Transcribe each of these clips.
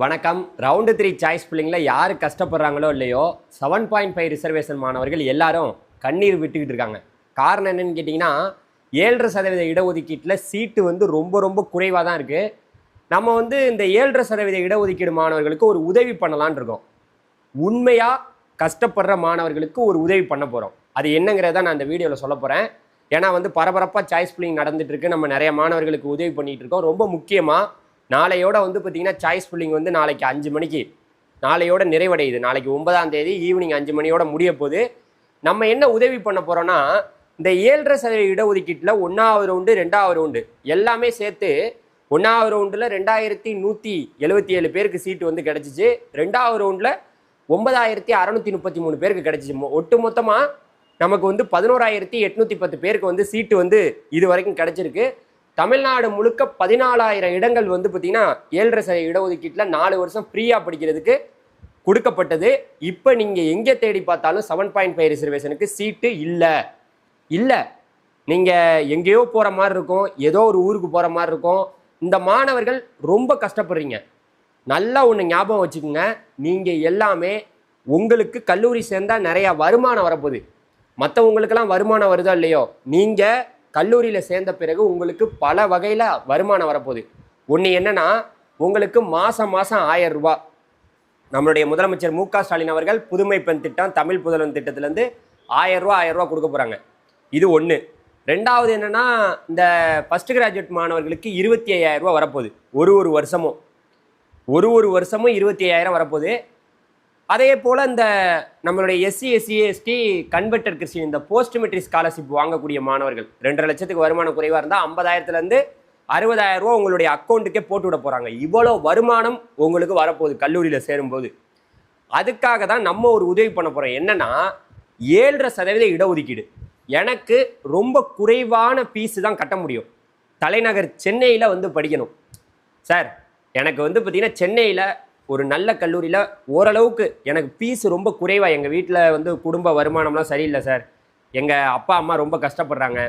வணக்கம். Round three choice பிள்ளைங்கள யார் கஷ்டப்படுறாங்களோ இல்லையோ செவன் பாயிண்ட் ஃபைவ் ரிசர்வேஷன் மாணவர்கள் எல்லாரும் கண்ணீர் விட்டுக்கிட்டு இருக்காங்க. காரணம் என்னென்னு கேட்டிங்கன்னா ஏழரை சதவீத இடஒதுக்கீட்டில் சீட்டு வந்து ரொம்ப ரொம்ப குறைவாக தான் இருக்குது நம்ம வந்து இந்த ஏழரை சதவீத இடஒதுக்கீடு மாணவர்களுக்கு ஒரு உதவி பண்ணலான்னு இருக்கோம். உண்மையாக கஷ்டப்படுற மாணவர்களுக்கு ஒரு உதவி பண்ண போகிறோம் அது என்னங்கிறத நான் இந்த வீடியோவில் சொல்ல போகிறேன் ஏன்னா வந்து பரபரப்பாக சாய்ஸ் பிள்ளைங்க நடந்துட்டு இருக்கு. நம்ம நிறைய மாணவர்களுக்கு உதவி பண்ணிகிட்டு இருக்கோம். ரொம்ப முக்கியமாக நாளையோட வந்து பார்த்தீங்கன்னா சாய்ஸ் புல்லிங் வந்து நாளைக்கு அஞ்சு மணிக்கு. நாளையோட நிறைவடையுது. நாளைக்கு ஒன்பதாம் தேதி ஈவினிங் அஞ்சு மணியோட முடிய போகுது நம்ம என்ன உதவி பண்ண போகிறோம்னா இந்த ஏழரை சதவீத இடஒதுக்கீட்டில் ஒன்றாவது ரவுண்டு ரெண்டாவது ரவுண்டு எல்லாமே சேர்த்து ஒன்றாவது ரவுண்டில் ரெண்டாயிரத்தி நூற்றி எழுபத்தி ஏழு பேருக்கு சீட்டு வந்து கிடச்சிச்சு. ரெண்டாவது ரவுண்டில் ஒன்பதாயிரத்தி அறநூற்றி முப்பத்தி மூணு பேருக்கு கிடச்சிச்சு. ஒட்டு மொத்தமாக நமக்கு வந்து பதினோராயிரத்தி எட்நூற்றி பத்து பேருக்கு வந்து சீட்டு வந்து இது வரைக்கும் கிடச்சிருக்கு. தமிழ்நாடு முழுக்க பதினாலாயிரம் இடங்கள் வந்து பார்த்திங்கன்னா ஏழரை சதவீத இடஒதுக்கீட்டில் நாலு வருஷம் ஃப்ரீயாக படிக்கிறதுக்கு கொடுக்கப்பட்டது. இப்போ நீங்கள் எங்கே தேடி பார்த்தாலும் செவன் பாயிண்ட் ஃபைவ் ரிசர்வேஷனுக்கு சீட்டு இல்லை. இல்லை. நீங்கள் எங்கேயோ போகிற மாதிரி இருக்கும். ஏதோ ஒரு ஊருக்கு போகிற மாதிரி இருக்கும். இந்த மாணவர்கள் ரொம்ப கஷ்டப்படுறீங்க. நல்லா ஒன்று ஞாபகம் வச்சுக்கோங்க. நீங்கள் எல்லாமே உங்களுக்கு கல்லூரி சேர்ந்தால் நிறையா வருமானம் வரப்போகுது. மற்றவங்களுக்கெல்லாம் வருமானம் வருதோ இல்லையோ? நீங்கள் கல்லூரியில் சேர்ந்த பிறகு உங்களுக்கு பல வகையில் வருமானம் வரப்போகுது. ஒன்று என்னென்னா உங்களுக்கு மாதம் மாதம் ஆயிரம் ரூபா. நம்மளுடைய முதலமைச்சர் மு ஸ்டாலின் அவர்கள் புதுமை பெண் திட்டம் தமிழ் புதல்வன் திட்டத்திலேருந்து ஆயிரம் ரூபா ஆயிரம் ரூபா கொடுக்க போகிறாங்க இது ஒன்று ரெண்டாவது என்னன்னா இந்த ஃபஸ்ட் கிராஜுவேட் மாணவர்களுக்கு இருபத்தி ஐயாயிரம் ரூபா வரப்போகுது. ஒரு ஒரு வருஷமும். ஒரு ஒரு வருஷமும் இருபத்தி ஐயாயிரம் வரப்போகுது. அதே போல் இந்த நம்மளுடைய SC SC ST converted Christian இந்த போஸ்ட் மெட்ரிக் ஸ்காலர்ஷிப் வாங்கக்கூடிய மாணவர்கள் ரெண்டரை லட்சத்துக்கு வருமானம் குறைவாக இருந்தால் ஐம்பதாயிரத்துலேருந்து அறுபதாயிரம் ரூபா உங்களுடைய அக்கௌண்ட்டுக்கே போட்டு விட போகிறாங்க இவ்வளோ வருமானம் உங்களுக்கு வரப்போகுது கல்லூரியில் சேரும்போது. அதுக்காக தான் நம்ம ஒரு உதவி பண்ண போகிறோம் என்னென்னா ஏழரை சதவீத இடஒதுக்கீடு. எனக்கு ரொம்ப குறைவான ஃபீஸு தான் கட்ட முடியும். தலைநகர் சென்னையில் வந்து படிக்கணும். சார் எனக்கு வந்து பார்த்திங்கன்னா சென்னையில் ஒரு நல்ல கல்லூரியில் ஓரளவுக்கு எனக்கு ஃபீஸ் ரொம்ப குறைவாக எங்கள் வீட்டில் வந்து குடும்ப வருமானம்லாம் சரியில்லை சார். எங்கள் அப்பா அம்மா ரொம்ப கஷ்டப்படுறாங்க.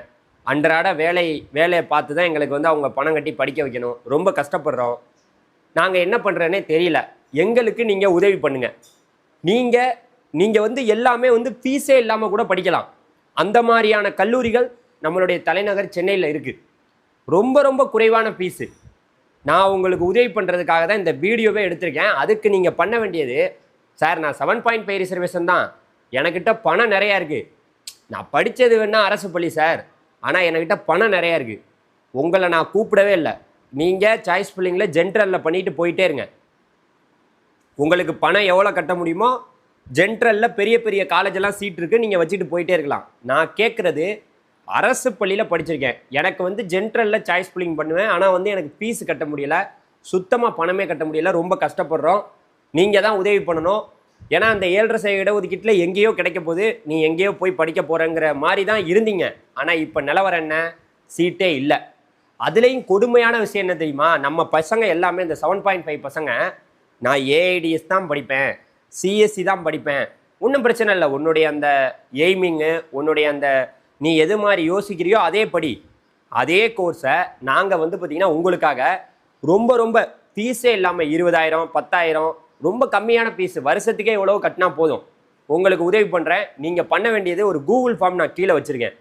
அன்றாட வேலை வேலையை பார்த்து தான் எங்களுக்கு வந்து அவங்க பணம் கட்டி படிக்க வைக்கணும். ரொம்ப கஷ்டப்படுறோம். நாங்கள் என்ன பண்ணுறேனே தெரியல. எங்களுக்கு நீங்கள் உதவி பண்ணுங்கள் நீங்கள் நீங்கள் வந்து எல்லாமே வந்து ஃபீஸே இல்லாமல் கூட படிக்கலாம். அந்த மாதிரியான கல்லூரிகள் நம்மளுடைய தலைநகர் சென்னையில் இருக்குது ரொம்ப ரொம்ப குறைவான ஃபீஸு நான் உங்களுக்கு உதவி பண்ணுறதுக்காக தான் இந்த வீடியோவே எடுத்திருக்கேன். அதுக்கு நீங்கள் பண்ண வேண்டியது சார் நான் செவன் பாயிண்ட் ஃபைவ் ரிசர்வேஷன் தான். எனக்கிட்ட பணம் நிறையா இருக்குது நான் படித்தது வேணால் அரசு பள்ளி சார். ஆனால் என்கிட்ட பணம் நிறையா இருக்குது உங்களை நான் கூப்பிடவே இல்லை. நீங்கள் சாய்ஸ் பில்லிங்கில் ஜென்ரலில் பண்ணிட்டு போயிட்டே இருங்க. உங்களுக்கு பணம் எவ்வளோ கட்ட முடியுமோ ஜென்ட்ரலில் பெரிய பெரிய காலேஜெல்லாம் சீட் இருக்குது நீங்கள் வச்சுட்டு போயிட்டே இருக்கலாம். நான் கேட்குறது அரசு பள்ளியில் படிச்சிருக்கேன். எனக்கு வந்து ஜென்ட்ரலில் சாய்ஸ் புல்லிங் பண்ணுவேன். ஆனால் வந்து எனக்கு ஃபீஸ் கட்ட முடியல. சுத்தமாக பணமே கட்ட முடியல. ரொம்ப கஷ்டப்படுறோம். நீங்கள் தான் உதவி பண்ணணும். ஏன்னா அந்த ஏழரை சதவீத இடஒதுக்கீட்டில் எங்கேயோ கிடைக்க போகுது. நீ எங்கேயோ போய் படிக்க போகிறேங்கிற மாதிரி தான் இருந்தீங்க. ஆனால் இப்போ நிலவரம் என்ன? சீட்டே இல்லை. அதுலேயும் கொடுமையான விஷயம் என்ன தெரியுமா? நம்ம பசங்க எல்லாமே இந்த செவன் பாயிண்ட் ஃபைவ் பசங்க நான் ஏஐடிஎஸ் தான் படிப்பேன். சிஎஸ்சி தான் படிப்பேன். ஒன்றும் பிரச்சனை இல்லை. உன்னுடைய அந்த எய்மிங்கு உன்னுடைய அந்த நீ எது மாதிரி யோசிக்கிறியோ அதே படி. அதே கோர்ஸை நாங்கள் வந்து பார்த்திங்கன்னா உங்களுக்காக ரொம்ப ரொம்ப ஃபீஸே இல்லாமல் இருபதாயிரம் பத்தாயிரம் ரொம்ப கம்மியான ஃபீஸ் வருஷத்துக்கே எவ்வளோ கட்டினா போதும். உங்களுக்கு உதவி பண்ணுறேன் நீங்கள் பண்ண வேண்டியது ஒரு கூகுள் ஃபார்ம் நான் கீழே வச்சுருக்கேன்.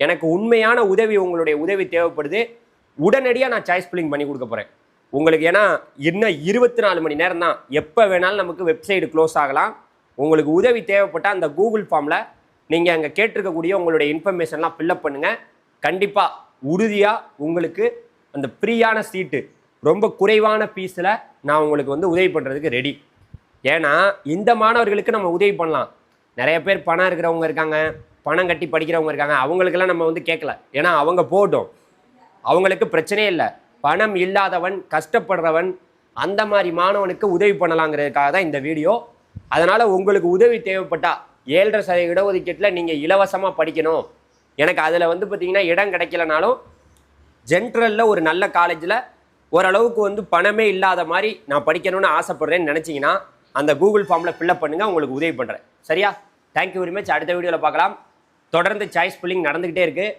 எனக்கு உண்மையான உதவி உங்களுடைய உதவி தேவைப்படுது. உடனடியாக நான் சாய்ஸ் பில்லிங் பண்ணி கொடுக்க போகிறேன் உங்களுக்கு ஏன்னா இன்னும் இருபத்தி நாலு மணி நேரம் தான் எப்போ வேணாலும் நமக்கு வெப்சைட் க்ளோஸ் ஆகலாம். உங்களுக்கு உதவி தேவைப்பட்டால் அந்த கூகுள் ஃபார்மில் நீங்கள் அங்கே கேட்டிருக்கக்கூடிய உங்களுடைய இன்ஃபர்மேஷன்லாம் ஃபில்லப் பண்ணுங்கள் கண்டிப்பாக உறுதியாக உங்களுக்கு அந்த ஃப்ரீயான சீட்டு ரொம்ப குறைவான ஃபீஸில் நான் உங்களுக்கு வந்து உதவி பண்ணுறதுக்கு ரெடி ஏன்னா இந்த மாணவர்களுக்கு நம்ம உதவி பண்ணலாம். நிறைய பேர் பணம் இருக்கிறவங்க இருக்காங்க பணம் கட்டி படிக்கிறவங்க இருக்காங்க அவங்களுக்கெல்லாம் நம்ம வந்து கேட்கல. ஏன்னா அவங்க போகட்டும். அவங்களுக்கு பிரச்சனையே இல்லை. பணம் இல்லாதவன் கஷ்டப்படுறவன் அந்த மாதிரி மாணவனுக்கு உதவி பண்ணலாங்கிறதுக்காக தான் இந்த வீடியோ அதனால் உங்களுக்கு உதவி தேவைப்பட்டால் ஏழரை சதவீத இடஒதுக்கீட்டில் நீங்கள் இலவசமாக படிக்கணும். எனக்கு அதில் வந்து பார்த்திங்கன்னா இடம் கிடைக்கலனாலும் ஜென்ட்ரலில் ஒரு நல்ல காலேஜில் ஓரளவுக்கு வந்து பணமே இல்லாத மாதிரி நான் படிக்கணும்னு ஆசைப்பட்றேன்னு நினச்சிங்கன்னா அந்த கூகுள் ஃபார்மில் ஃபில்லப் பண்ணுங்கள் உங்களுக்கு உதவி பண்ணுறேன் சரியா? தேங்க்யூ வெரி மச் அடுத்த வீடியோவில் பார்க்கலாம். தொடர்ந்து சாய்ஸ் புல்லிங் நடந்துக்கிட்டே இருக்குது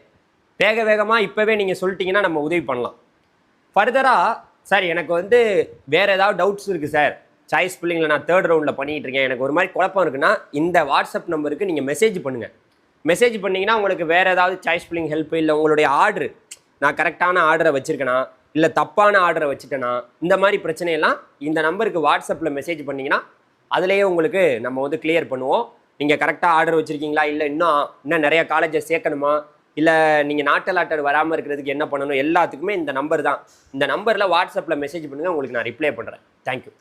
வேக வேகமாக இப்போவே நீங்கள் சொல்லிட்டீங்கன்னா நம்ம உதவி பண்ணலாம். ஃபர்தராக சார் எனக்கு வந்து வேறு ஏதாவது டவுட்ஸ் இருக்குது சார் சாய்ஸ் பிள்ளைங்களை நான் தேர்ட் ரவுண்டில் பண்ணிகிட்டு இருக்கேன். எனக்கு ஒரு மாதிரி குழப்பம் இருக்குன்னா இந்த வாட்ஸ்அப் நம்பருக்கு நீங்கள் மெசேஜ் பண்ணுங்கள் மெசேஜ் பண்ணிங்கன்னா உங்களுக்கு வேறு ஏதாவது சாய்ஸ் பிள்ளைங்க ஹெல்ப் இல்லை உங்களுடைய ஆர்டர் நான் கரெக்டான ஆர்டரை வச்சுருக்கேனா இல்லை தப்பான ஆர்டரை வச்சுட்டேனா இந்த மாதிரி பிரச்சனையெல்லாம் இந்த நம்பருக்கு வாட்ஸ்அப்பில் மெசேஜ் பண்ணிங்கன்னா அதுலேயே உங்களுக்கு நம்ம வந்து கிளியர் பண்ணுவோம். நீங்கள் கரெக்டாக ஆர்டர் வச்சுருக்கீங்களா இல்லை இன்னும் இன்னும் நிறைய காலேஜை சேர்க்கணுமா இல்லை நீங்கள் நாட்டல் ஆட்டர் வராமல் இருக்கிறதுக்கு என்ன பண்ணணும் எல்லாத்துக்குமே இந்த நம்பர் தான். இந்த நம்பரில் வாட்ஸ்அப்பில் மெசேஜ் பண்ணுங்கள் உங்களுக்கு நான் ரிப்ளை பண்ணுறேன் தேங்க்யூ